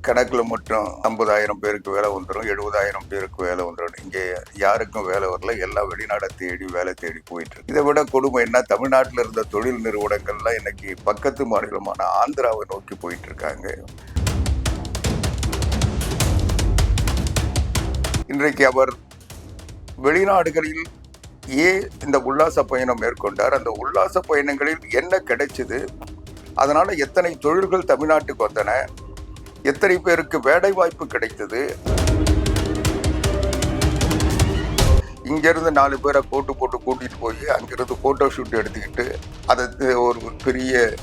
கணக்கில் மட்டும் ஐம்பதாயிரம் பேருக்கு வேலை வந்துடும் எழுபதாயிரம் பேருக்கு வேலை வந்துடும் இங்கே யாருக்கும் வேலை வரல எல்லாம் வெளிநாடை தேடி வேலை தேடி போயிட்டு இதை விட கொடுமை என்ன? தமிழ்நாட்டில் இருந்த தொழில் நிறுவனங்கள்லாம் இன்னைக்கு பக்கத்து மாநிலமான ஆந்திராவை நோக்கி போயிட்டு இருக்காங்க இன்றைக்கு அவர் வெளிநாடுகளில் ஏன் இந்த உல்லாச பயணம் மேற்கொண்டார். அந்த உல்லாச பயணங்களில் என்ன கிடைச்சது? அதனால எத்தனை தொழில்கள் தமிழ்நாட்டுக்கு வந்தன? எத்தனை பேருக்கு வேலை வாய்ப்பு கிடைத்தது? இங்கிருந்து நாலு பேரை போட்டு போட்டு கூட்டிட்டு போய் அங்கிருந்து போட்டோ ஷூட் எடுத்துக்கிட்டு அதை ஒரு பெரிய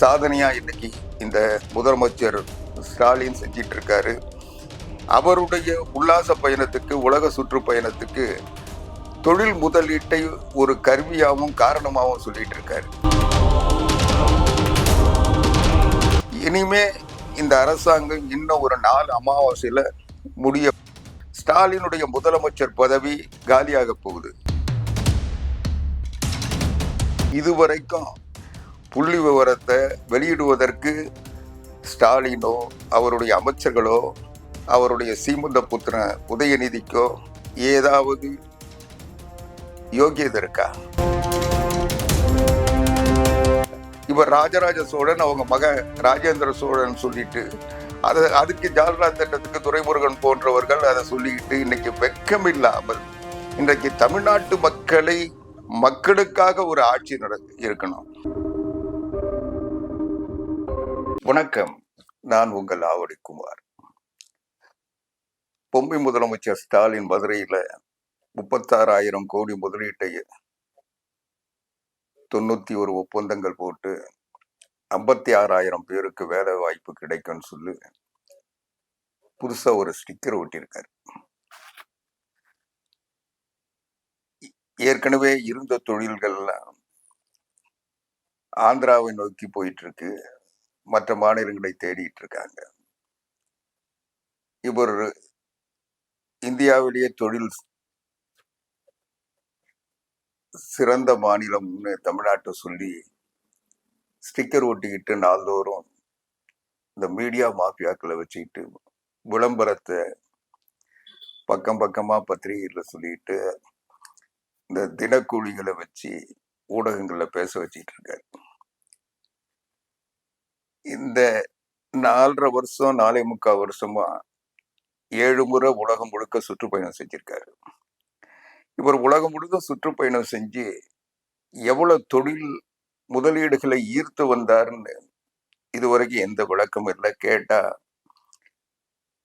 சாதனையா இன்னைக்கு இந்த முதலமைச்சர் ஸ்டாலின் செஞ்சிட்டு இருக்காரு. அவருடைய உல்லாச பயணத்துக்கு உலக சுற்றுப்பயணத்துக்கு தொழில் முதலீட்டை ஒரு கருவியாகவும் காரணமாகவும் சொல்லிட்டு இருக்காரு. இனிமே இந்த அரசாங்கம் இன்னும் ஒரு நாலு அமாவாசையில் முடிய ஸ்டாலினுடைய முதலமைச்சர் பதவி காலியாக போகுது. இதுவரைக்கும் புள்ளி விவரத்தை வெளியிடுவதற்கு ஸ்டாலினோ அவருடைய அமைச்சர்களோ அவருடைய சீமந்த புத்திரன் உதயநிதிக்கோ ஏதாவது யோகியதை இருக்கா? இவர் ராஜராஜ சோழன் அவங்க மக ராஜேந்திர சோழன் சொல்லிட்டு அது அதுக்கு ஜால்ரா திட்டத்துக்கு துரைமுருகன் போன்றவர்கள் அதை சொல்லிக்கிட்டு இன்னைக்கு வெக்கம் இல்லாமல் இன்றைக்கு தமிழ்நாட்டு மக்களை மக்களுக்காக ஒரு ஆட்சி நட இருக்கணும். வணக்கம். நான் உங்கள் ஆவடி குமார். பொம்பை முதலமைச்சர் ஸ்டாலின் மதுரையில முப்பத்தாறாயிரம் கோடி முதலீட்டை தொண்ணூத்தி ஒரு ஒப்பந்தங்கள் போட்டு ஐம்பத்தி ஆறாயிரம் பேருக்கு வேலை வாய்ப்பு கிடைக்கும்னு சொல்லி புதுசா ஒரு ஸ்டிக்கர் ஒட்டியிருக்காரு. ஏற்கனவே இருந்த தொழில்கள்லாம் ஆந்திராவை நோக்கி போயிட்டு இருக்கு மற்ற மாநிலங்களை தேடிட்டு இருக்காங்க இவர் இந்தியாவிலேயே தொழில் சிறந்த மாநிலம்னு தமிழ்நாட்டை சொல்லி ஸ்டிக்கர் ஒட்டிக்கிட்டு நாள்தோறும் இந்த மீடியா மாஃபியாக்களை வச்சுக்கிட்டு விளம்பரத்தை பக்கம் பக்கமா பத்திரிகையில் சொல்லிட்டு இந்த தினக்கூலிகளை வச்சு ஊடகங்களில் பேச வச்சிட்டு இருக்காரு. இந்த நாலரை வருஷம் நாலே முக்கால் வருஷமா ஏழு முறை உலகம் முழுக்க சுற்றுப்பயணம் செஞ்சிருக்காரு. இவர் உலகம் முழுக்க சுற்றுப்பயணம் செஞ்சு எவ்வளவு தொழில் முதலீடுகளை ஈர்த்து வந்தாருன்னு இதுவரைக்கும் எந்த விளக்கமும் இல்லை. கேட்டா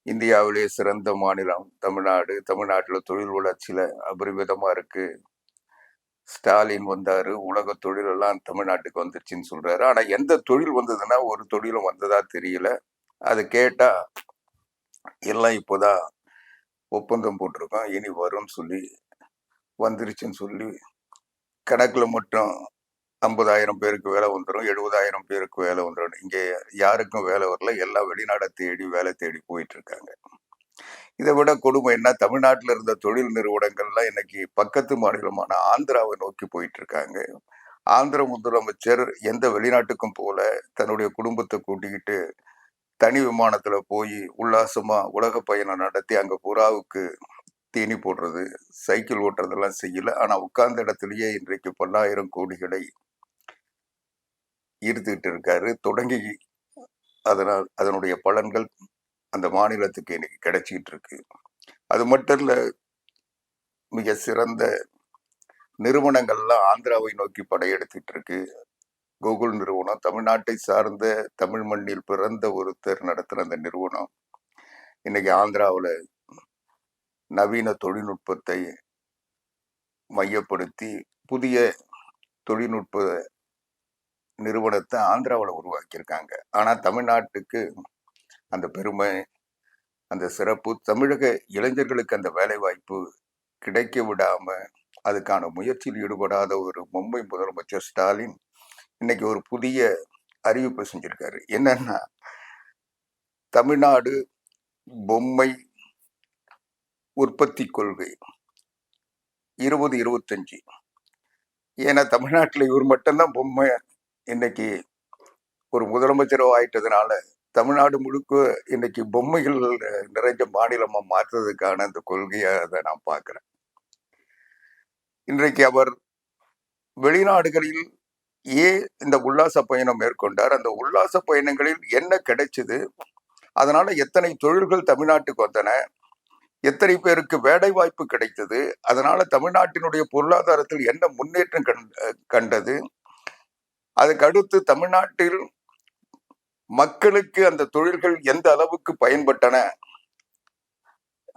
இந்தியாவிலே சிறந்த மாநிலம் தமிழ்நாடு தமிழ்நாட்டில் தொழில் வளர்ச்சியில அபரிமிதமா இருக்கு. ஸ்டாலின் வந்தாரு உலக தொழில் எல்லாம் தமிழ்நாட்டுக்கு வந்துருச்சுன்னு சொல்றாரு. ஆனா எந்த தொழில் வந்ததுன்னா ஒரு தொழிலும் வந்ததா தெரியல. அது கேட்டா எல்லாம் இப்போதான் ஒப்பந்தம் போட்டிருக்கோம் இனி வரும்னு சொல்லி வந்துருச்சுன்னு சொல்லி கணக்கில் மட்டும் ஐம்பதாயிரம் பேருக்கு வேலை வந்துடும் எழுபதாயிரம் பேருக்கு வேலை வந்துடும் இங்கே யாருக்கும் வேலை வரல எல்லாம் வெளிநாடை தேடி வேலை தேடி போயிட்டு இருக்காங்க இதை விட கொடுமை என்ன? தமிழ்நாட்டில் இருந்த தொழில் நிறுவனங்கள்லாம் இன்னைக்கு பக்கத்து மாநிலமான ஆந்திராவை நோக்கி போயிட்டு இருக்காங்க ஆந்திர முதலமைச்சர் எந்த வெளிநாட்டுக்கும் போல தன்னுடைய குடும்பத்தை கூட்டிக்கிட்டு தனி விமானத்துல போய் உல்லாசமா உலக பயணம் நடத்தி அங்க புறாவுக்கு தீனி போடுறது சைக்கிள் ஓட்டுறதெல்லாம் செய்யல. ஆனால் உட்கார்ந்த இடத்துலயே இன்றைக்கு பல்லாயிரம் கோடிகளை ஈர்த்துக்கிட்டு இருக்காரு. தொடங்கி அதனால் அதனுடைய பலன்கள் அந்த மாநிலத்துக்கு இன்னைக்கு கிடைச்சிக்கிட்டு இருக்கு. அது மட்டும் இல்லை மிக சிறந்த நிறுவனங்கள்லாம் ஆந்திராவை நோக்கி படையெடுத்துட்டு இருக்கு. கூகுள் நிறுவனம் தமிழ்நாட்டை சார்ந்த தமிழ் மண்ணில் பிறந்த ஒருத்தர் நடத்துகிற அந்த நிறுவனம். இன்னைக்கு ஆந்திராவில் நவீன தொழில்நுட்பத்தை மையப்படுத்தி புதிய தொழில்நுட்ப நிறுவனத்தை ஆந்திராவில் உருவாக்கியிருக்காங்க. ஆனால் தமிழ்நாட்டுக்கு அந்த பெருமை அந்த சிறப்பு தமிழக இளைஞர்களுக்கு அந்த வேலைவாய்ப்பு கிடைக்க விடாமல் அதுக்கான முயற்சியில் ஈடுபடாத ஒரு மும்பை முதலமைச்சர் ஸ்டாலின் இன்னைக்கு ஒரு புதிய அறிவிப்பு செஞ்சிருக்காரு. என்னன்னா தமிழ்நாடு பொம்மை உற்பத்தி கொள்கை. இருபது இருபத்தஞ்சு. ஏன்னா தமிழ்நாட்டில் இவர் மட்டும்தான் பொம்மை இன்னைக்கு ஒரு முதலமைச்சரோ ஆயிட்டதுனால தமிழ்நாடு முழுக்க இன்னைக்கு பொம்மைகள் நிறைஞ்ச மாநிலமாக மாற்றுறதுக்கான அந்த கொள்கையை அதை நான் பார்க்குறேன். இன்றைக்கு அவர் வெளிநாடுகளில் ஏன் இந்த உல்லாச பயணம் மேற்கொண்டார். அந்த உல்லாச பயணங்களில் என்ன கிடைச்சது? அதனால எத்தனை தொழில்கள் தமிழ்நாட்டுக்கு வந்தன? எத்தனை பேருக்கு வேலை வாய்ப்பு கிடைத்தது அதனால தமிழ்நாட்டினுடைய பொருளாதாரத்தில் என்ன முன்னேற்றம் கண் கண்டது. அதுக்கடுத்து தமிழ்நாட்டில் மக்களுக்கு அந்த தொழில்கள் எந்த அளவுக்கு பயன்பட்டன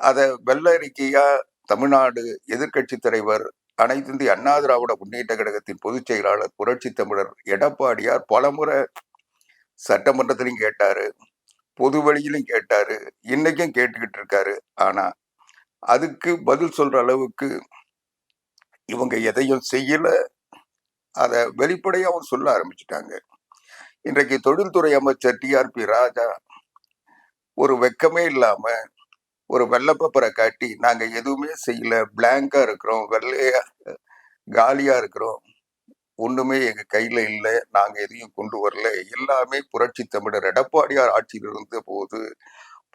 அதை வெள்ள அறிக்கையா தமிழ்நாடு எதிர்க்கட்சி தலைவர் அனைத்து இந்திய அண்ணா திராவிட முன்னேற்ற கழகத்தின் பொதுச் செயலாளர் புரட்சி தமிழர் எடப்பாடியார் பலமுறை சட்டமன்றத்திலையும் கேட்டாரு. பொது வழியிலும் கேட்டாரு இன்னைக்கும் கேட்டுக்கிட்டு இருக்காரு ஆனா அதுக்கு பதில் சொல்ற அளவுக்கு இவங்க எதையும் செய்யல. அதை வெளிப்படையாகவும் சொல்ல ஆரம்பிச்சிட்டாங்க. இன்றைக்கு தொழில்துறை அமைச்சர் டிஆர்பி ராஜா ஒரு வெக்கமே இல்லாம ஒரு வெள்ளப்பப்பரை காட்டி நாங்க எதுவுமே செய்யல. பிளாங்கா இருக்கிறோம். வெள்ளையா காலியா இருக்கிறோம். ஒண்ணுமே எங்க கையில இல்லை. நாங்க எதையும் கொண்டு வரல. எல்லாமே புரட்சி தமிழர் எடப்பாடியார் ஆட்சியில் இருந்த போது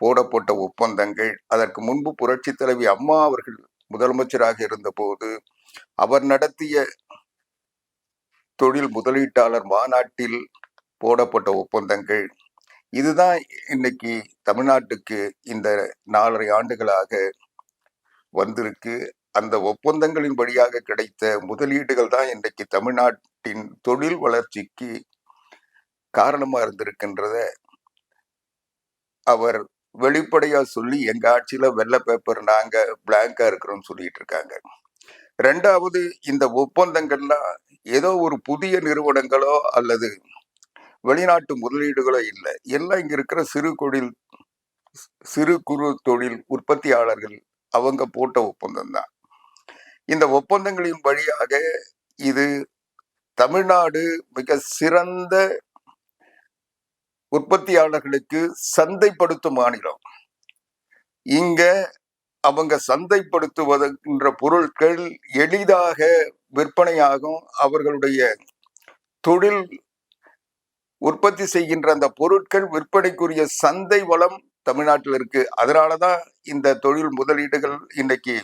போடப்பட்ட ஒப்பந்தங்கள். அதற்கு முன்பு புரட்சி தலைவி அம்மா அவர்கள் முதலமைச்சராக இருந்தபோது அவர் நடத்திய தொழில் முதலீட்டாளர் மாநாட்டில் போடப்பட்ட ஒப்பந்தங்கள். இதுதான் இன்னைக்கு தமிழ்நாட்டுக்கு இந்த நாலரை ஆண்டுகளாக வந்திருக்கு. அந்த ஒப்பந்தங்களின் வழியாக கிடைத்த முதலீடுகள் தான் இன்றைக்கு தமிழ்நாட்டின் தொழில் வளர்ச்சிக்கு காரணமாக இருந்திருக்கின்றத அவர் வெளிப்படையாக சொல்லி எங்கள் ஆட்சியில் வெள்ளை பேப்பர் நாங்கள் பிளாங்காக இருக்கிறோம்னு சொல்லிட்டு இருக்காங்க. ரெண்டாவது இந்த ஒப்பந்தங்கள்லாம் ஏதோ ஒரு புதிய நிறுவனங்களோ அல்லது வெளிநாட்டு முதலீடுகளோ இல்லை. எல்லாம் இங்கே இருக்கிற சிறு தொழில் சிறு குறு தொழில் உற்பத்தியாளர்கள் அவங்க போட்ட ஒப்பந்தம் தான். இந்த ஒப்பந்தங்களின் வழியாக இது தமிழ்நாடு மிக சிறந்த உற்பத்தியாளர்களுக்கு சந்தைப்படுத்தும் மாநிலம். இங்க அவங்க சந்தைப்படுத்துவதற்கின்ற பொருட்கள் எளிதாக விற்பனையாகும். அவர்களுடைய தொழில் உற்பத்தி செய்கின்ற அந்த பொருட்கள் விற்பனைக்குரிய சந்தை வளம் தமிழ்நாட்டில் இருக்கு. அதனாலதான் இந்த தொழில் முதலீடுகள் இன்னைக்கு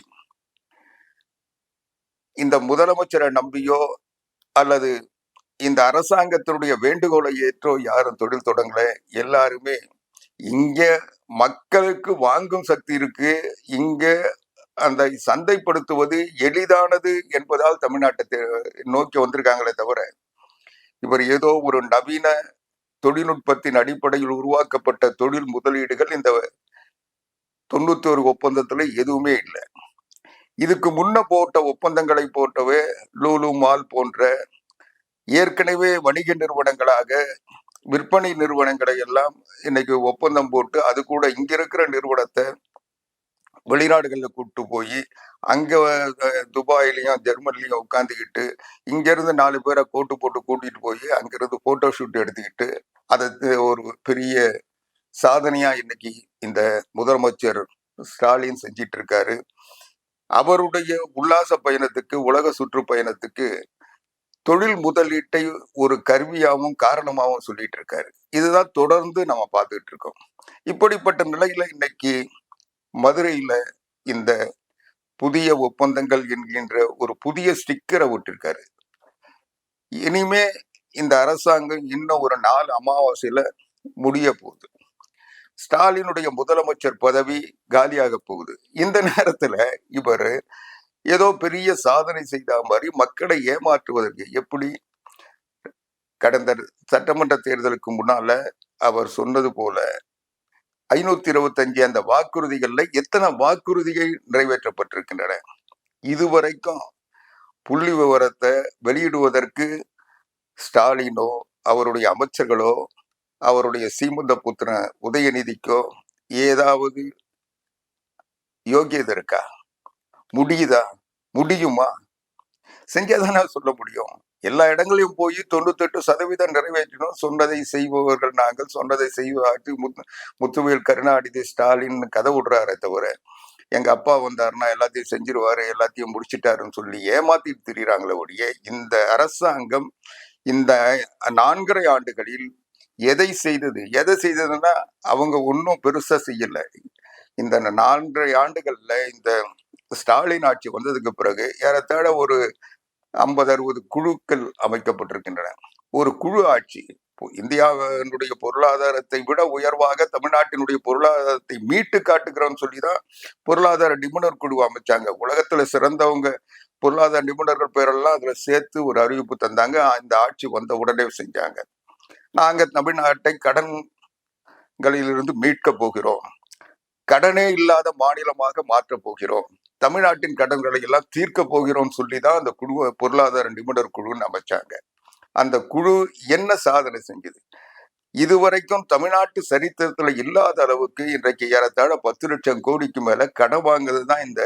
இந்த முதலமைச்சரை நம்பியோ அல்லது இந்த அரசாங்கத்தினுடைய வேண்டுகோளை ஏற்றோ யாரும் தொழில் தொடங்கல. எல்லாருமே இங்க மக்களுக்கு வாங்கும் சக்தி இருக்கு. இங்க அந்த சந்தைப்படுத்துவது எளிதானது என்பதால் தமிழ்நாட்டை நோக்கி வந்திருக்காங்களே தவிர இவர் ஏதோ ஒரு நவீன தொழில்நுட்பத்தின் அடிப்படையில் உருவாக்கப்பட்ட தொழில் முதலீடுகள் இந்த தொண்ணூத்தி ஒரு ஒப்பந்தத்துல எதுவுமே இல்லை. இதுக்கு முன்ன போட்ட ஒப்பந்தங்களை போட்டவே லூலு மால் போன்ற ஏற்கனவே வணிக நிறுவனங்களாக விற்பனை நிறுவனங்களை எல்லாம் இன்னைக்கு ஒப்பந்தம் போட்டு அது கூட இங்க இருக்கிற நிறுவனத்தை வெளிநாடுகளில் கூப்பிட்டு போய் அங்க துபாயிலையும் ஜெர்மனிலையும் உட்காந்துக்கிட்டு இங்க இருந்து நாலு பேரை கோட்டு போட்டு கூட்டிட்டு போய் அங்கிருந்து போட்டோ ஷூட் எடுத்துக்கிட்டு அதை ஒரு பெரிய சாதனையா இன்னைக்கு இந்த முதலமைச்சர் ஸ்டாலின் செஞ்சிட்டு இருக்காரு. அவருடைய உல்லாச பயணத்துக்கு உலக சுற்றுப்பயணத்துக்கு தொழில் முதலீட்டை ஒரு கருவியாகவும் காரணமாகவும் சொல்லிட்டு இருக்காரு இதுதான் தொடர்ந்து நம்ம பார்த்துட்டு இருக்கோம் இப்படிப்பட்ட நிலையில இன்னைக்கு மதுரையில இந்த புதிய ஒப்பந்தங்கள் என்கின்ற ஒரு புதிய ஸ்டிக்கரை விட்டிருக்காரு. இனிமே இந்த அரசாங்கம் இன்னும் ஒரு நாலு அமாவாசையில முடிய போகுது. ஸ்டாலினுடைய முதலமைச்சர் பதவி காலியாக போகுது. இந்த நேரத்துல இவர் ஏதோ பெரிய சாதனை செய்த மாதிரி மக்களை ஏமாற்றுவதற்கு எப்படி? கடந்த சட்டமன்ற தேர்தலுக்கு முன்னால அவர் சொன்னது போல ஐநூத்தி இருபத்தஞ்சு அந்த வாக்குறுதிகள்ல எத்தனை வாக்குறுதிகள் நிறைவேற்றப்பட்டிருக்கின்றன? இதுவரைக்கும் புள்ளி விவரத்தை வெளியிடுவதற்கு ஸ்டாலினோ அவருடைய அமைச்சர்களோ அவருடைய சீமந்த புத்திர உதயநிதிக்கோ ஏதாவது யோகியதை இருக்கா? முடியுதா? முடியுமா? செஞ்சாதானே சொல்ல முடியும். எல்லா இடங்களையும் போய் தொண்ணூத்தெட்டு சதவீதம் நிறைவேற்றினோம் சொன்னதை செய்பவர்கள் நாங்கள் சொன்னதை செய்வாட்டு முத்து முத்துவேல் கருணாநிதி ஸ்டாலின் கதை விடுறாரே தவிர எங்க அப்பா வந்தாருன்னா எல்லாத்தையும் செஞ்சிருவாரு எல்லாத்தையும் முடிச்சிட்டாருன்னு சொல்லி ஏமாத்திட்டு திரியிறாங்களே ஒழிய இந்த அரசாங்கம் இந்த நான்கரை ஆண்டுகளில் எதை செய்தது? எதை செய்ததுன்னா அவங்க ஒன்றும் பெருசா செய்யல. இந்த நான்கரை ஆண்டுகள்ல இந்த ஸ்டாலின் ஆட்சி வந்ததுக்கு பிறகு ஏறத்தாழ ஒரு ஐம்பது அறுபது குழுக்கள் அமைக்கப்பட்டிருக்கின்றன. ஒரு குழு ஆட்சி. இப்போ இந்தியாவினுடைய பொருளாதாரத்தை விட உயர்வாக தமிழ்நாட்டினுடைய பொருளாதாரத்தை மீட்டு காட்டுகிறோம்னு சொல்லி தான் பொருளாதார நிபுணர் குழு அமைச்சாங்க. உலகத்துல சிறந்தவங்க பொருளாதார நிபுணர்கள் பேரெல்லாம் அதுல சேர்த்து ஒரு அறிவிப்பு தந்தாங்க. இந்த ஆட்சி வந்த உடனே செஞ்சாங்க. நாங்க தமிழ்நாட்டை கடன்களிலிருந்து மீட்கப் போகிறோம். கடனே இல்லாத மாநிலமாக மாற்றப் போகிறோம். தமிழ்நாட்டின் கடன்களை எல்லாம் தீர்க்க போகிறோம் சொல்லி தான் அந்த குழு பொருளாதார நிபுணர் குழுன்னு அமைச்சாங்க. அந்த குழு என்ன சாதனை செஞ்சது? இதுவரைக்கும் தமிழ்நாட்டு சரித்திரத்துல இல்லாத அளவுக்கு இன்றைக்கு ஏறத்தாழ பத்து லட்சம் கோடிக்கு மேல கடன் வாங்குறது தான் இந்த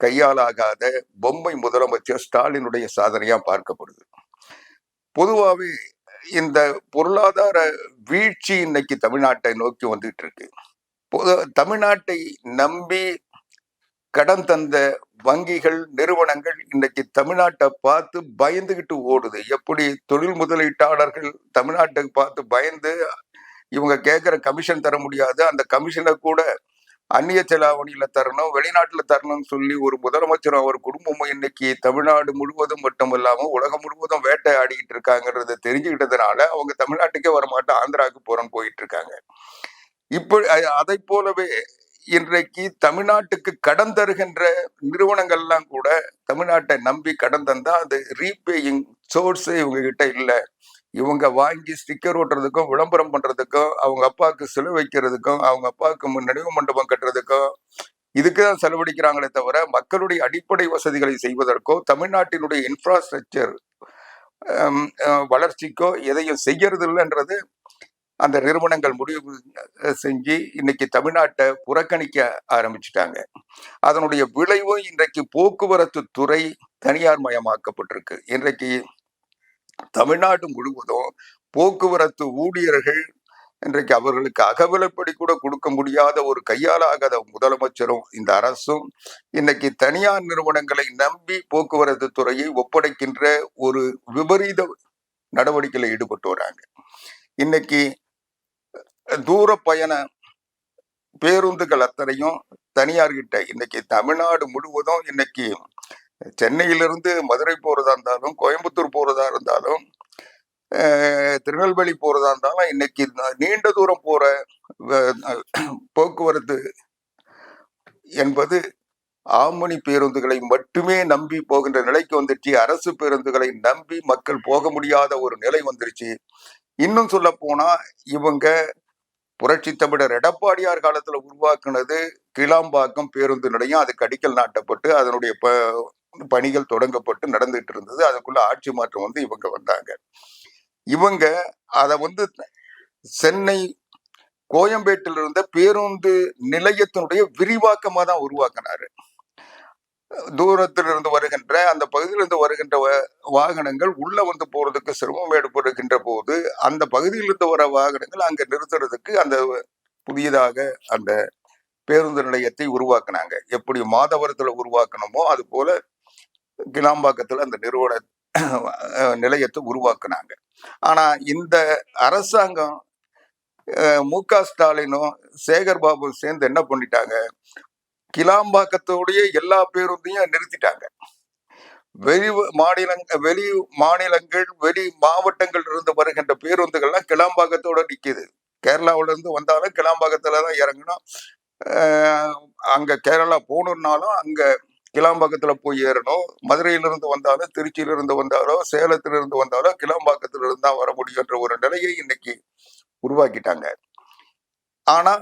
கையாலாகாத பொம்மை முதலமைச்சர் ஸ்டாலினுடைய சாதனையா பார்க்கப்படுது. பொதுவாகவே இந்த பொருளாதார வீழ்ச்சி இன்னைக்கு தமிழ்நாட்டை நோக்கி வந்துட்டு இருக்கு தமிழ்நாட்டை நம்பி கடன் தந்த வங்கிகள் நிறுவனங்கள் இன்னைக்கு தமிழ்நாட்டை பார்த்து பயந்துகிட்டு ஓடுது. எப்படி தொழில் முதலீட்டாளர்கள் தமிழ்நாட்டை பார்த்து பயந்து இவங்க கேட்குற கமிஷன் தர முடியாது. அந்த கமிஷனை கூட அந்நிய செலாவணியில தரணும் வெளிநாட்டுல தரணும்னு சொல்லி ஒரு முதலமைச்சர் அவர் குடும்பமும் இன்னைக்கு தமிழ்நாடு முழுவதும் மட்டும் இல்லாம உலகம் முழுவதும் வேட்டையாடிட்டு இருக்காங்கன்றத தெரிஞ்சுக்கிட்டதுனால அவங்க தமிழ்நாட்டுக்கே வரமாட்டோம் ஆந்திராவுக்கு போறோம்னு போயிட்டு இருக்காங்க இப்படி அதை போலவே இன்றைக்கு தமிழ்நாட்டுக்கு கடன் தருகின்ற நிறுவனங்கள்லாம் கூட தமிழ்நாட்டை நம்பி கடன் தந்தா அது ரீபேயிங் சோர்ஸே இவங்க கிட்ட இல்லை. இவங்க வாங்கி ஸ்டிக்கர் ஓட்டுறதுக்கும் விளம்பரம் பண்றதுக்கும் அவங்க அப்பாவுக்கு சிலை வைக்கிறதுக்கும் அவங்க அப்பாவுக்கு நினைவு மண்டபம் கட்டுறதுக்கும் இதுக்கு தான் செலவழிக்கிறாங்களே தவிர மக்களுடைய அடிப்படை வசதிகளை செய்வதற்கோ தமிழ்நாட்டினுடைய இன்ஃப்ராஸ்ட்ரக்சர் வளர்ச்சிக்கோ எதையும் செய்யறது இல்லைன்றது அந்த நிறுவனங்கள் முடிவு செஞ்சு இன்னைக்கு தமிழ்நாட்டை புறக்கணிக்க ஆரம்பிச்சிட்டாங்க. அதனுடைய விளைவும் இன்றைக்கு போக்குவரத்து துறை தனியார் மயமாக்கப்பட்டிருக்கு இன்றைக்கு தமிழ்நாடு முழுவதும் போக்குவரத்து ஊழியர்கள் இன்றைக்கு அவர்களுக்கு அகவிலைப்படி கூட கொடுக்க முடியாத ஒரு கையாலாகாத முதலமைச்சரும் இந்த அரசும் இன்னைக்கு தனியார் நிறுவனங்களை நம்பி போக்குவரத்து துறையை ஒப்படைக்கின்ற ஒரு விபரீத நடவடிக்கையில் ஈடுபட்டு வராங்க. இன்னைக்கு தூர பயண பேருந்துகள் அத்தனையும் தனியார்கிட்ட இன்னைக்கு தமிழ்நாடு முழுவதும் இன்னைக்கு சென்னையிலிருந்து மதுரை போறதா இருந்தாலும் கோயம்புத்தூர் போறதா இருந்தாலும் திருநெல்வேலி போறதா இருந்தாலும் இன்னைக்கு நீண்ட தூரம் போற போக்குவரத்து என்பது ஆமணி பேருந்துகளை மட்டுமே நம்பி போகின்ற நிலைக்கு வந்துருச்சு. அரசு பேருந்துகளை நம்பி மக்கள் போக முடியாத ஒரு நிலை வந்துருச்சு. இன்னும் சொல்ல போனா இவங்க புரட்சி தமிழர் எடப்பாடியார் காலத்துல உருவாக்குனது கிளாம்பாக்கம் பேருந்து நிலையம் அதுக்கு அடிக்கல் நாட்டப்பட்டு அதனுடைய பணிகள் தொடங்கப்பட்டு நடந்துட்டு இருந்தது. அதுக்குள்ள ஆட்சி மாற்றம் வந்து இவங்க வந்தாங்க. இவங்க அதை வந்து சென்னை கோயம்பேட்டில் இருந்த பேருந்து நிலையத்தினுடைய விரிவாக்கமாக தான் உருவாக்கினாரு. தூரத்திலிருந்து வருகின்ற அந்த பகுதியிலிருந்து வருகின்ற வாகனங்கள் உள்ள வந்து போறதுக்கு சிரமம் ஏற்படுகின்ற போது அந்த பகுதியிலிருந்து வர வாகனங்கள் அங்க நிறுத்துறதுக்கு அந்த புதியதாக அந்த பேருந்து நிலையத்தை உருவாக்குனாங்க. எப்படி மாதவரத்துல உருவாக்கணுமோ அது போல கிளாம்பாக்கத்தில் அந்த நிறுவன நிலையத்தை உருவாக்குனாங்க. ஆனால் இந்த அரசாங்கம் மு க ஸ்டாலினும் சேகர் பாபு சேர்ந்து என்ன பண்ணிட்டாங்க? கிளாம்பாக்கத்தோடைய எல்லா பேருந்தையும் நிறுத்திட்டாங்க. வெளி மாநிலங்க வெளி மாநிலங்கள் வெளி மாவட்டங்கள் இருந்து வருகின்ற பேருந்துகள்லாம் கிளாம்பாக்கத்தோட நிற்கிது கேரளாவில இருந்து வந்தாலும் கிளாம்பாக்கத்துல தான் இறங்கணும் அங்க கேரளா போகணுன்னாலும் அங்க கிளாம்பாக்கத்துல போய் ஏறணும். மதுரையிலிருந்து வந்தாலும் திருச்சியிலிருந்து வந்தாலோ சேலத்திலிருந்து வந்தாலோ கிளாம்பாக்கத்திலிருந்து தான் வர முடியுன்ற ஒரு நிலையை இன்னைக்கு உருவாக்கிட்டாங்க. ஆனா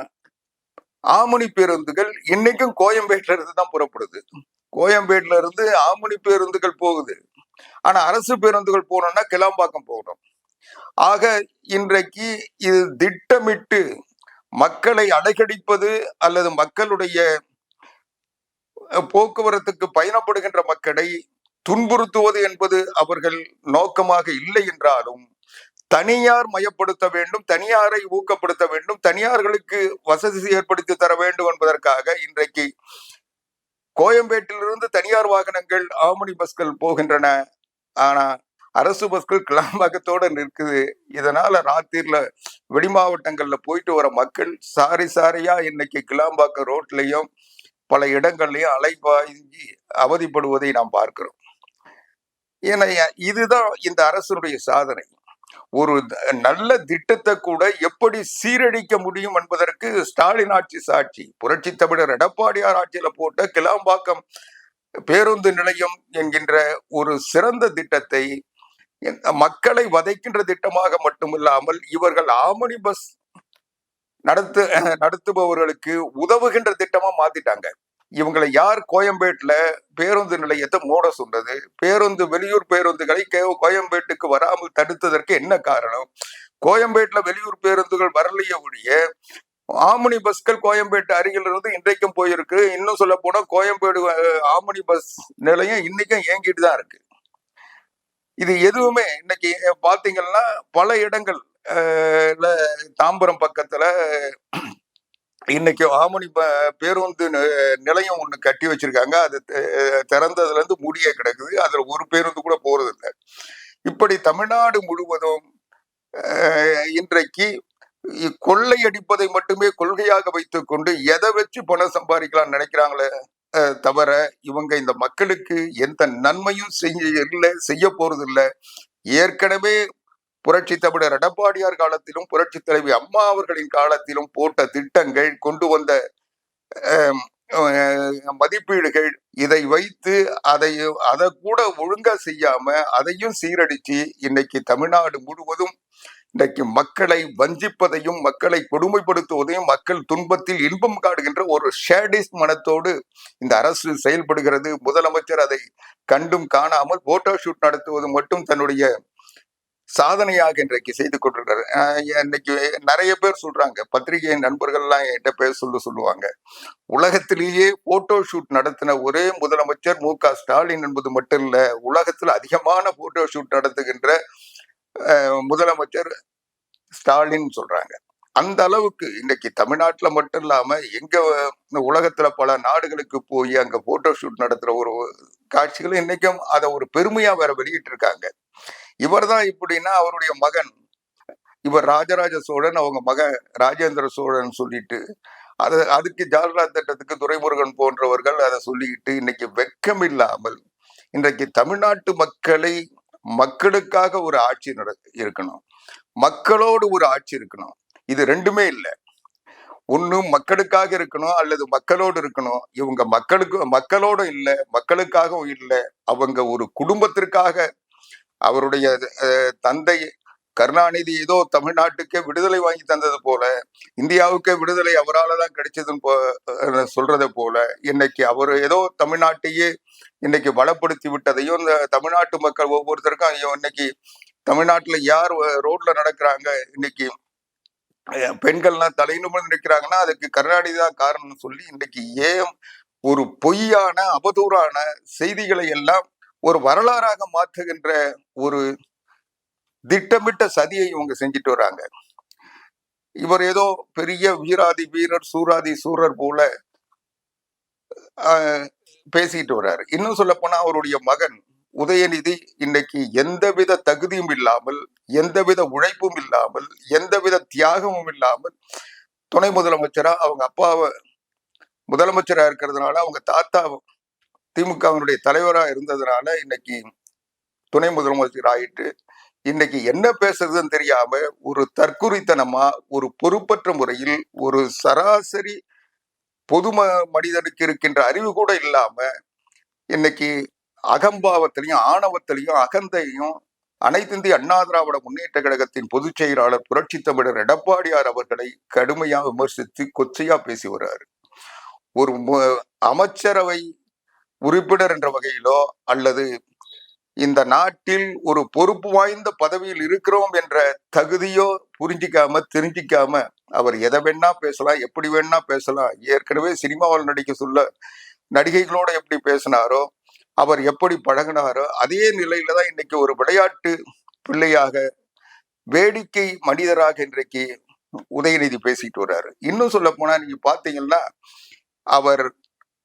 ஆமணி பேருந்துகள் இன்னைக்கும் கோயம்பேட்டில இருந்து தான் புறப்படுது. கோயம்பேட்டில இருந்து ஆமணி பேருந்துகள் போகுது. ஆனா அரசு பேருந்துகள் போகணும்னா கிளாம்பாக்கம் போகணும். ஆக இன்றைக்கு இது திட்டமிட்டு மக்களை அடைகடிப்பது அல்லது மக்களுடைய போக்குவரத்துக்கு பயணப்படுகின்ற மக்களை துன்புறுத்துவது என்பது அவர்கள் நோக்கமாக இல்லை என்றாலும் தனியார் மயப்படுத்த வேண்டும் தனியாரை ஊக்கப்படுத்த வேண்டும் தனியார்களுக்கு வசதி ஏற்படுத்தி தர வேண்டும் என்பதற்காக இன்றைக்கு கோயம்பேட்டிலிருந்து தனியார் வாகனங்கள் ஆமணி பஸ்கள் போகின்றன. ஆனா அரசு பஸ்கள் கிளாம்பாக்கத்தோட நிற்குது. இதனால ராத்திரில வெளி மாவட்டங்கள்ல போயிட்டு வர மக்கள் சாரி சாரியா இன்னைக்கு கிளாம்பாக்கம் ரோட்லயும் பல இடங்கள்லையும் அலைபாய்ஞ்சி அவதிப்படுவதை நாம் பார்க்கிறோம். ஏன்னா இதுதான் இந்த அரசனுடைய சாதனை. ஒரு த- நல்ல திட்டத்தை கூட எப்படி சீரழிக்க முடியும் என்பதற்கு ஸ்டாலின் ஆட்சி சாட்சி புரட்சி தமிழர் எடப்பாடியார் ஆட்சியில போட்ட கிளாம்பாக்கம் பேருந்து நிலையம் என்கின்ற ஒரு சிறந்த திட்டத்தை மக்களை வதைக்கின்ற திட்டமாக மட்டுமில்லாமல் இவர்கள் ஆமணி பஸ் நடத்து நடத்துபவர்களுக்கு உதவுகின்ற திட்டமா மாத்திட்டாங்க. இவங்களை யார் கோயம்பேட்டில் பேருந்து நிலையத்தை மூட சொன்னது? பேருந்து வெளியூர் பேருந்துகளை கே- கோயம்பேட்டுக்கு வராமல் தடுத்ததற்கு என்ன காரணம்? கோயம்பேட்டில் வெளியூர் பேருந்துகள் வரலையே ஒழிய ஆமணி பஸ்கள் கோயம்பேட்டு அருகில் இருந்து இன்றைக்கும் போயிருக்கு. இன்னும் சொல்ல போனா கோயம்பேடு ஆமணி பஸ் நிலையம் இன்னைக்கும் இயங்கிட்டு தான் இருக்கு. இது எதுவுமே இன்னைக்கு பாத்தீங்கன்னா பல இடங்கள் தாம்பரம் பக்கத்துல இன்னைக்கு ஆமணி பேருந்து நிலையம் ஒண்ணு கட்டி வச்சிருக்காங்க. அது தெ- திறந்ததுல இருந்து மூடியே கிடக்குது. அதுல ஒரு பேருந்து கூட போறது இல்லை இப்படி தமிழ்நாடு முழுவதும் இன்றைக்கு கொள்ளையடிப்பதை மட்டுமே கொள்கையாக வைத்துக்கொண்டு எதை வச்சு பணம் சம்பாதிக்கலாம் நினைக்கிறாங்களே அஹ், தவிர இவங்க இந்த மக்களுக்கு எந்த நன்மையும் செய்ய இல்லை செய்ய போறது இல்லை ஏற்கனவே புரட்சி தமிழர் எடப்பாடியார் காலத்திலும் புரட்சி தலைவி அம்மா அவர்களின் காலத்திலும் போட்ட திட்டங்கள் கொண்டு வந்த மதிப்பீடுகள் இதை வைத்து அதை அதை கூட ஒழுங்கா செய்யாம அதையும் சீரடிச்சு இன்னைக்கு தமிழ்நாடு முழுவதும் இன்றைக்கு மக்களை வஞ்சிப்பதையும் மக்களை கொடுமைப்படுத்துவதையும் மக்கள் துன்பத்தில் இன்பம் காடுகின்ற ஒரு ஷேடிஸ் மனத்தோடு இந்த அரசு செயல்படுகிறது. முதலமைச்சர் அதை கண்டும் காணாமல் போட்டோ ஷூட் நடத்துவது மட்டும் தன்னுடைய சாதனையாக இன்றைக்கு செய்து கொண்டிருக்காரு இன்னைக்கு நிறைய பேர் சொல்றாங்க. பத்திரிகை நண்பர்கள்லாம் என்கிட்ட பேர் சொல்ல சொல்லுவாங்க. உலகத்திலேயே போட்டோ ஷூட் நடத்தின ஒரே முதலமைச்சர் மு க ஸ்டாலின் என்பது மட்டும் இல்ல உலகத்தில் அதிகமான போட்டோ ஷூட் நடத்துகின்ற முதலமைச்சர் ஸ்டாலின் சொல்றாங்க. அந்த அளவுக்கு இன்னைக்கு தமிழ்நாட்டுல மட்டும் இல்லாம எங்க உலகத்துல பல நாடுகளுக்கு போய் அங்க போட்டோ ஷூட் நடத்துற ஒரு காட்சிகளை இன்னைக்கும் அதை ஒரு பெருமையா வேற வெளியிட்டு இருக்காங்க இவர்தான் இப்படின்னா அவருடைய மகன். இவர் ராஜராஜ சோழன் அவங்க மகன் ராஜேந்திர சோழன் சொல்லிட்டு அது அதுக்கு ஜால்ரா திட்டத்துக்கு துரைமுருகன் போன்றவர்கள் அதை சொல்லிக்கிட்டு இன்னைக்கு வெக்கம் இல்லாமல் இன்றைக்கு தமிழ்நாட்டு மக்களை மக்களுக்காக ஒரு ஆட்சி நட இருக்கணும். மக்களோடு ஒரு ஆட்சி இருக்கணும். இது ரெண்டுமே இல்லை. ஒண்ணு மக்களுக்காக இருக்கணும் அல்லது மக்களோடு இருக்கணும். இவங்க மக்களுக்கு மக்களோடும் இல்லை மக்களுக்காகவும் இல்லை. அவங்க ஒரு குடும்பத்திற்காக அவருடைய தந்தை கருணாநிதி ஏதோ தமிழ்நாட்டுக்கே விடுதலை வாங்கி தந்தது போல இந்தியாவுக்கே விடுதலை அவரால் தான் கிடைச்சதுன்னு போ சொல்றதை போல இன்னைக்கு அவர் ஏதோ தமிழ்நாட்டையே இன்னைக்கு வளப்படுத்தி விட்டதையும் இந்த தமிழ்நாட்டு மக்கள் ஒவ்வொருத்தருக்கும் ஐயோ இன்னைக்கு தமிழ்நாட்டில் யார் ரோட்ல நடக்கிறாங்க இன்னைக்கு பெண்கள்லாம் தலை நிமிர்ந்து நிற்கிறாங்கன்னா அதுக்கு கருணாநிதி தான் காரணம்னு சொல்லி இன்னைக்கு ஏன் ஒரு பொய்யான அவதூறான செய்திகளை எல்லாம் ஒரு வரலாறாக மாற்றுகின்ற ஒரு திட்டமிட்ட சதியை இவங்க செஞ்சுட்டு வராங்க இவர் ஏதோ பெரிய வீராதி வீரர் சூராதி சூரர் போல பேசிட்டு வர்றாரு. இன்னும் சொல்ல போனா அவருடைய மகன் உதயநிதி இன்னைக்கு எந்தவித தகுதியும் இல்லாமல் எந்தவித உழைப்பும் இல்லாமல் எந்தவித தியாகமும் இல்லாமல் துணை முதலமைச்சரா அவங்க அப்பாவை முதலமைச்சரா இருக்கிறதுனால அவங்க தாத்தா திமுகவினுடைய தலைவராக இருந்ததுனால இன்னைக்கு துணை முதலமைச்சர் ஆயிட்டு இன்னைக்கு என்ன பேசுறதுன்னு தெரியாம ஒரு தற்குறித்தனமா ஒரு பொறுப்பற்ற முறையில் ஒரு சராசரி பொது ம- மனிதனுக்கு இருக்கின்ற அறிவு கூட இல்லாம இன்னைக்கு அகம்பாவத்திலையும் ஆணவத்திலையும் அகந்தையும் அனைத்து இந்திய அண்ணா திராவிட முன்னேற்ற கழகத்தின் பொதுச் செயலாளர் புரட்சி தமிழர் எடப்பாடியார் அவர்களை கடுமையா விமர்சித்து கொச்சையா பேசி வர்றாரு. ஒரு அமைச்சரவை உறுப்பினர் என்ற வகையிலோ அல்லது இந்த நாட்டில் ஒரு பொறுப்பு வாய்ந்த பதவியில் இருக்கிறோம் என்ற தகுதியோ புரிஞ்சிக்காம தெரிஞ்சிக்காம அவர் எதை வேணா பேசலாம் எப்படி வேணா பேசலாம். ஏற்கனவே சினிமாவில் நடிக்க சொல்ல நடிகைகளோட எப்படி பேசினாரோ அவர் எப்படி பழகினாரோ அதே நிலையில தான் இன்னைக்கு ஒரு விளையாட்டு பிள்ளையாக வேடிக்கை மனிதராக இன்றைக்கு உதயநிதி பேசிட்டு வர்றாரு. இன்னும் சொல்ல போனா நீங்க பாத்தீங்கன்னா அவர்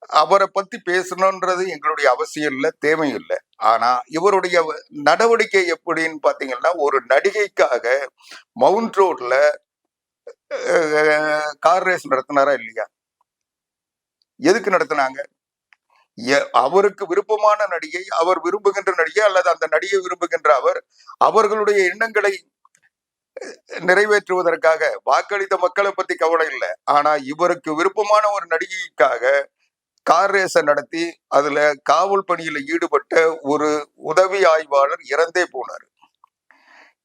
அவரை பத்தி பேசணுன்றது எங்களுடைய அவசியம் இல்லை தேவையும் இல்லை. ஆனா இவருடைய நடவடிக்கை எப்படின்னு பாத்தீங்கன்னா ஒரு நடிகைக்காக மவுண்ட் ரோட்ல கார் ரேஸ் நடத்தினாரா இல்லையா? எதுக்கு நடத்தினாங்க? எ- அவருக்கு விருப்பமான நடிகை அவர் விரும்புகின்ற நடிகை அல்லது அந்த நடிகை விரும்புகின்ற அவர் அவர்களுடைய எண்ணங்களை நிறைவேற்றுவதற்காக வாக்களித்த மக்களை பத்தி கவலை இல்லை. ஆனா இவருக்கு விருப்பமான ஒரு நடிகைக்காக கார் ரேஸை நடத்தி அதுல காவல் பணியில ஈடுபட்ட ஒரு உதவி ஆய்வாளர் இறந்தே போனார்.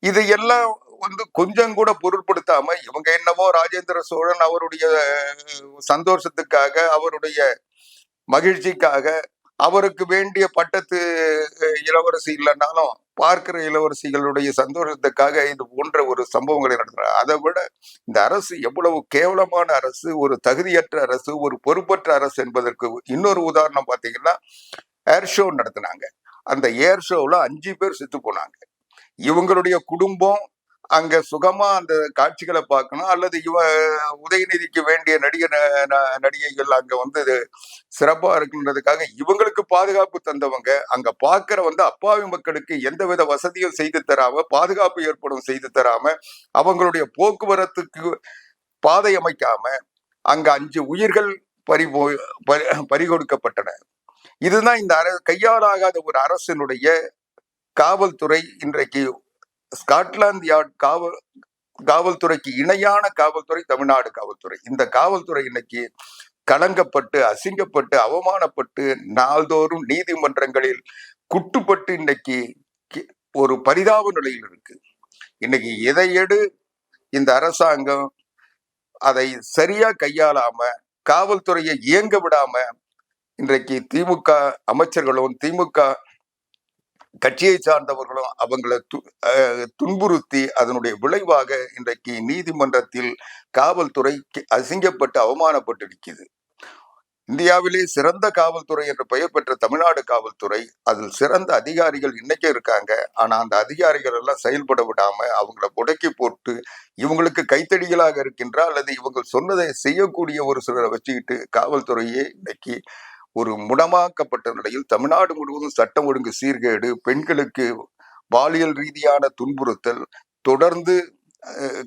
இது எல்லாம் வந்து கொஞ்சம் கூட பொருட்படுத்தாம இவங்க என்னமோ ராஜேந்திர சோழன் அவருடைய சந்தோஷத்துக்காக அவருடைய மகிழ்ச்சிக்காக அவருக்கு வேண்டிய பட்டத்து இளவரசி இல்லைன்னாலும் பார்க்கிற இளவரசிகளுடைய சந்தோஷத்துக்காக இது போன்ற ஒரு சம்பவங்களை நடத்துறாங்க. அதை விட இந்த அரசு எவ்வளவு கேவலமான அரசு ஒரு தகுதியற்ற அரசு ஒரு பொறுப்பற்ற அரசு என்பதற்கு இன்னொரு உதாரணம் பார்த்தீங்கன்னா ஏர் ஷோ நடத்தினாங்க. அந்த ஏர் ஷோவில் அஞ்சு பேர் செத்து போனாங்க. இவங்களுடைய குடும்பம் அங்க சுகமா அந்த காட்சிகளை பார்க்கணும் அல்லது இவ உதயநிதிக்கு வேண்டிய நடிகர் ந- நடிகைகள் அங்க வந்து சிறப்பா இருக்குன்றதுக்காக இவங்களுக்கு பாதுகாப்பு தந்தவங்க அங்க பாக்குற வந்து அப்பாவி மக்களுக்கு எந்தவித வசதியும் செய்து தராம பாதுகாப்பு ஏற்படும் செய்து தராம அவங்களுடைய போக்குவரத்துக்கு பாதை அமைக்காம அங்க அஞ்சு உயிர்கள் பறி பறி பறிகொடுக்கப்பட்டன. இதுதான் இந்த அர கையாலாகாத ஒரு அரசினுடைய காவல்துறை இன்றைக்கு ஸ்காட்லாந்து யார்ட் காவல் காவல்துறைக்கு இணையான காவல்துறை தமிழ்நாடு காவல்துறை. இந்த காவல்துறை இன்னைக்கு கலங்கப்பட்டு அசிங்கப்பட்டு அவமானப்பட்டு நாள்தோறும் நீதிமன்றங்களில் குட்டுப்பட்டு இன்னைக்கு ஒரு பரிதாப நிலையில் இருக்கு. இன்னைக்கு எதை எடு இந்த அரசாங்கம் அதை சரியா கையாளாம காவல்துறையை இயங்க விடாம இன்றைக்கு திமுக அமைச்சர்களும் திமுக கட்சியை சார்ந்தவர்களும் அவங்களை துன்புறுத்தி அதனுடைய விளைவாக இன்றைக்கு நீதிமன்றத்தில் காவல்துறை அசிங்கப்பட்டு அவமானப்பட்டு இந்தியாவிலே சிறந்த காவல்துறை என்று பெயர் பெற்ற தமிழ்நாடு காவல்துறை அதில் சிறந்த அதிகாரிகள் இன்னைக்கு இருக்காங்க. ஆனா அந்த அதிகாரிகள் எல்லாம் செயல்பட விடாம அவங்கள முடக்கி போட்டு இவங்களுக்கு கைத்தடிகளாக இருக்கின்ற அல்லது இவங்க சொன்னதை செய்யக்கூடிய ஒரு சிலரை வச்சுக்கிட்டு காவல்துறையே இன்னைக்கு ஒரு முடமாக்கப்பட்ட நிலையில் தமிழ்நாடு முழுவதும் சட்டம் ஒழுங்கு சீர்கேடு பெண்களுக்கு பாலியல் ரீதியான துன்புறுத்தல் தொடர்ந்து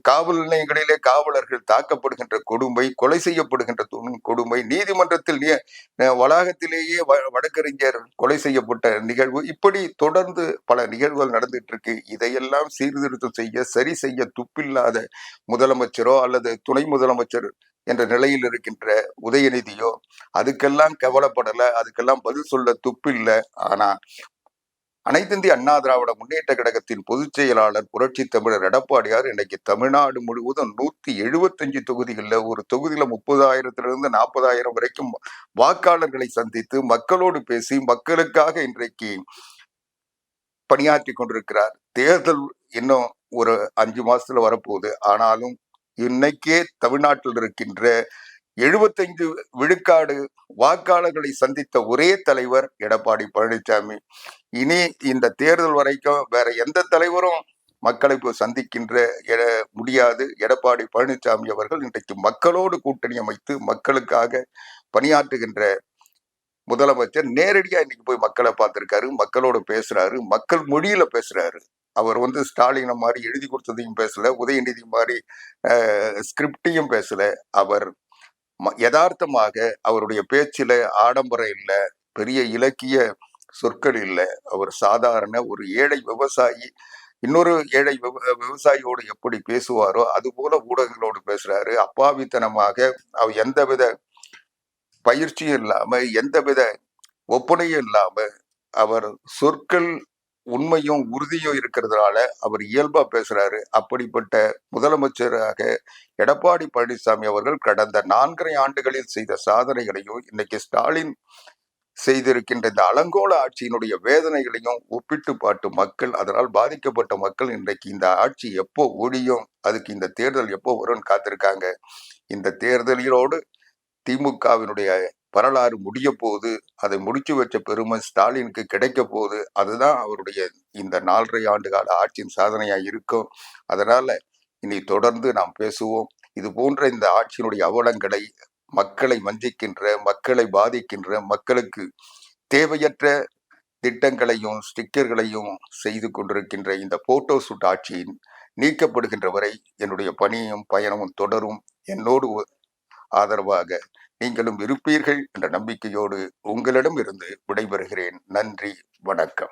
காவல் நிலையங்களிலே காவலர்கள் தாக்கப்படுகின்ற கொடுமை கொலை செய்யப்படுகின்ற கொடுமை நீதிமன்றத்தில் வளாகத்திலேயே வ- வழக்கறிஞர் கொலை செய்யப்பட்ட நிகழ்வு இப்படி தொடர்ந்து பல நிகழ்வுகள் நடந்துட்டு இருக்கு இதையெல்லாம் சீர்திருத்தம் செய்ய சரி செய்ய துப்பில்லாத முதலமைச்சரோ அல்லது துணை முதலமைச்சர் என்ற நிலையில் இருக்கின்ற உதயநிதியோ அதுக்கெல்லாம் கவலைப்படல அதுக்கெல்லாம் பதில் சொல்ல துப்பில்லை ஆனா அனைத்து இந்திய அண்ணா திராவிட முன்னேற்ற கழகத்தின் பொதுச் செயலாளர் புரட்சி தமிழர் எடப்பாடியார் இன்னைக்கு தமிழ்நாடு முழுவதும் நூத்தி எழுபத்தஞ்சு தொகுதிகளில் ஒரு தொகுதியில முப்பதாயிரத்துல இருந்து நாற்பதாயிரம் வரைக்கும் வாக்காளர்களை சந்தித்து மக்களோடு பேசி மக்களுக்காக இன்றைக்கு பணியாற்றி கொண்டிருக்கிறார். தேர்தல் இன்னும் ஒரு அஞ்சு மாசத்துல வரப்போகுது. ஆனாலும் இன்னைக்கே தமிழ்நாட்டில் இருக்கின்ற எழுபத்தைந்து விழுக்காடு வாக்காளர்களை சந்தித்த ஒரே தலைவர் எடப்பாடி பழனிசாமி. இனி இந்த தேர்தல் வரைக்கும் வேற எந்த தலைவரும் மக்களை போய் சந்திக்கின்ற எட முடியாது. எடப்பாடி பழனிசாமி அவர்கள் இன்றைக்கு மக்களோடு கூட்டணி அமைத்து மக்களுக்காக பணியாற்றுகின்ற முதலமைச்சர் நேரடியா இன்னைக்கு போய் மக்களை பார்த்திருக்காரு மக்களோட பேசுறாரு மக்கள் மொழியில பேசுறாரு. அவர் வந்து ஸ்டாலினை மாதிரி எழுதி கொடுத்ததையும் பேசல உதயநிதி மாதிரி ஸ்கிரிப்டையும் பேசல. அவர் ம- யதார்த்தமாக அவருடைய பேச்சில் ஆடம்பரம் இல்லை பெரிய இலக்கிய சொற்கள் இல்லை. அவர் சாதாரண ஒரு ஏழை விவசாயி இன்னொரு ஏழை விவ- விவசாயியோடு எப்படி பேசுவாரோ அது போல ஊடகங்களோடு பேசுறாரு. அப்பாவித்தனமாக அவர் எந்தவித பயிற்சியும் இல்லாம எந்தவித ஒப்பனையும் இல்லாம அவர் சொற்கள் உண்மையும் உறுதியும் இருக்கிறதுனால அவர் இயல்பா பேசுறாரு. அப்படிப்பட்ட முதலமைச்சராக எடப்பாடி பழனிசாமி அவர்கள் கடந்த நான்கரை ஆண்டுகளில் செய்த சாதனைகளையும் இன்னைக்கு ஸ்டாலின் செய்திருக்கின்ற இந்த அலங்கோல ஆட்சியினுடைய வேதனைகளையும் ஒப்பிட்டு பாட்டு மக்கள் அதனால் பாதிக்கப்பட்ட மக்கள் இன்றைக்கு இந்த ஆட்சி எப்போ ஒழியும் அதுக்கு இந்த தேர்தல் எப்போ வரும்னு காத்திருக்காங்க. இந்த தேர்தலோடு திமுகவினுடைய வரலாறு முடிய போகுது அதை முடிச்சு வச்ச பெருமை ஸ்டாலினுக்கு கிடைக்க போகுது. அதுதான் அவருடைய இந்த நாலரை ஆண்டு கால ஆட்சியின் சாதனையா இருக்கும். அதனால இனி தொடர்ந்து நாம் பேசுவோம். இது போன்ற இந்த ஆட்சியினுடைய அவலங்களை மக்களை வஞ்சிக்கின்ற மக்களை பாதிக்கின்ற மக்களுக்கு தேவையற்ற திட்டங்களையும் ஸ்டிக்கர்களையும் செய்து கொண்டிருக்கின்ற இந்த போட்டோ ஷூட் ஆட்சியின் நீக்கப்படுகின்ற வரை என்னுடைய பணியும் பயணமும் தொடரும். என்னோடு ஆதரவாக நீங்களும் இருப்பீர்கள் என்ற நம்பிக்கையோடு உங்களிடம் இருந்து விடைபெறுகிறேன். நன்றி வணக்கம்.